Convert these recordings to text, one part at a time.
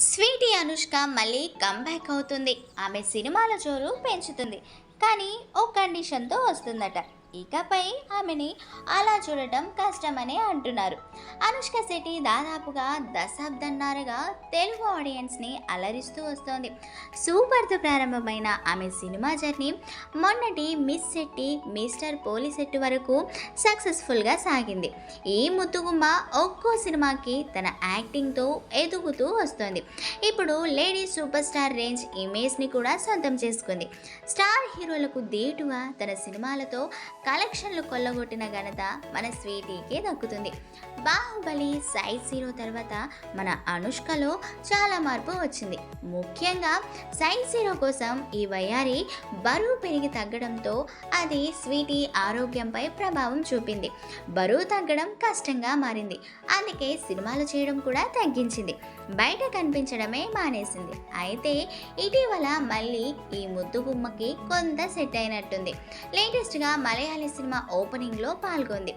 Sweety Anushka మళ్ళీ comeback అవుతుంది. ఆమె సినిమాల జోరు పెంచుతుంది. కానీ ఓ కండిషన్తో వస్తుందట. ఇకపై ఆమెని అలా చూడటం కష్టమని అంటున్నారు. అనుష్క శెట్టి దాదాపుగా దశాబ్దన్నరగా తెలుగు ఆడియన్స్ని అలరిస్తూ వస్తోంది. సూపర్తో ప్రారంభమైన ఆమె సినిమా జర్నీ మొన్నటి మిస్ శెట్టి మిస్టర్ పోలీసెట్టి వరకు సక్సెస్ఫుల్గా సాగింది. ఈ ముత్తుగుమ్మ ఒక్కో సినిమాకి తన యాక్టింగ్తో ఎదుగుతూ వస్తోంది. ఇప్పుడు లేడీ సూపర్ స్టార్ రేంజ్ ఇమేజ్ని కూడా సొంతం చేసుకుంది. స్టార్ హీరోలకు దీటుగా తన సినిమాలతో కలెక్షన్లు కొల్లగొట్టిన ఘనత మన స్వీటీకే దక్కుతుంది. బాహుబలి సైజ్ జీరో తర్వాత మన అనుష్కలో చాలా మార్పు వచ్చింది. ముఖ్యంగా సైజ్ జీరో కోసం ఈ వయారి బరువు పెరిగి తగ్గడంతో అది స్వీటీ ఆరోగ్యంపై ప్రభావం చూపింది. బరువు తగ్గడం కష్టంగా మారింది. అందుకే సినిమాలు చేయడం కూడా తగ్గించింది. బయట కనిపించడమే మానేసింది. అయితే ఇటీవల మళ్ళీ ఈ ముద్దు బొమ్మకి కొంత సెట్ అయినట్టుంది. లేటెస్ట్గా చేయాలి సినిమా ఓపెనింగ్లో పాల్గొంది.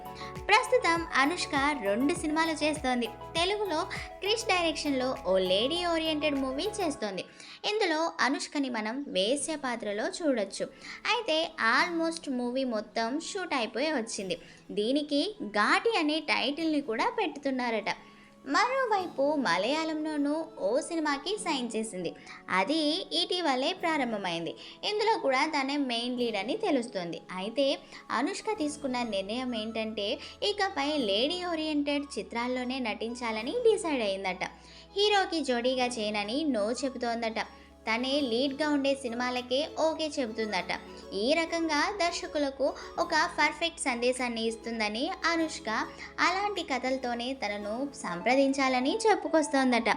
ప్రస్తుతం అనుష్క రెండు సినిమాలు చేస్తోంది. తెలుగులో క్రిష్ డైరెక్షన్లో ఓ లేడీ ఓరియంటెడ్ మూవీ చేస్తోంది. ఇందులో అనుష్కని మనం వేశ్య పాత్రలో చూడొచ్చు. అయితే ఆల్మోస్ట్ మూవీ మొత్తం షూట్ అయిపోయి వచ్చింది. దీనికి ఘాటి అనే టైటిల్ని కూడా పెట్టుతున్నారట. మరోవైపు మలయాళంలోనూ ఓ సినిమాకి సైన్ చేసింది. అది ఇటీవలే ప్రారంభమైంది. ఇందులో కూడా తనే మెయిన్ లీడ్ అని తెలుస్తుంది. అయితే అనుష్క తీసుకున్న నిర్ణయం ఏంటంటే ఇకపై లేడీ ఓరియంటెడ్ చిత్రాల్లోనే నటించాలని డిసైడ్ అయిందట. హీరోకి జోడీగా చేయనని నో చెబుతోందట. తనే లీడ్గా ఉండే సినిమాలకే ఓకే చెబుతుందట. ఈ రకంగా దర్శకులకు ఒక పర్ఫెక్ట్ సందేశాన్ని ఇస్తుందని అనుష్క అలాంటి కథలతోనే తనను సంప్రదించాలని చెప్పుకొస్తోందట.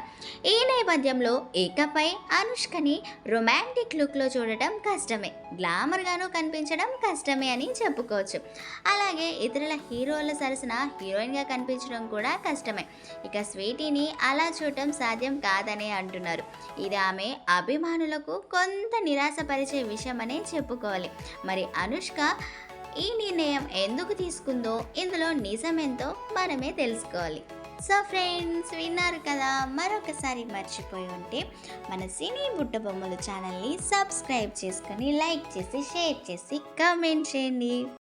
ఈ నేపథ్యంలో ఇకపై అనుష్కని రొమాంటిక్ లుక్లో చూడటం కష్టమే. గ్లామర్గాను కనిపించడం కష్టమే అని చెప్పుకోవచ్చు. అలాగే ఇతరుల హీరోల సరసన హీరోయిన్గా కనిపించడం కూడా కష్టమే. ఇక స్వీటీని అలా చూడటం సాధ్యం కాదనే అంటున్నారు. ఇది ఆమె అభి అభిమానులకు కొంత నిరాశపరిచే విషయం అనే చెప్పుకోవాలి. మరి అనుష్క ఈ నిర్ణయం ఎందుకు తీసుకుందో ఇందులో నిజమేంతో మనమే తెలుసుకోవాలి. సో ఫ్రెండ్స్ విన్నారు కదా మరొకసారి మర్చిపోయి ఉంటే మన సినీ బుట్ట బొమ్మలు ఛానల్ని సబ్స్క్రైబ్ చేసుకొని లైక్ చేసి షేర్ చేసి కామెంట్ చేయండి.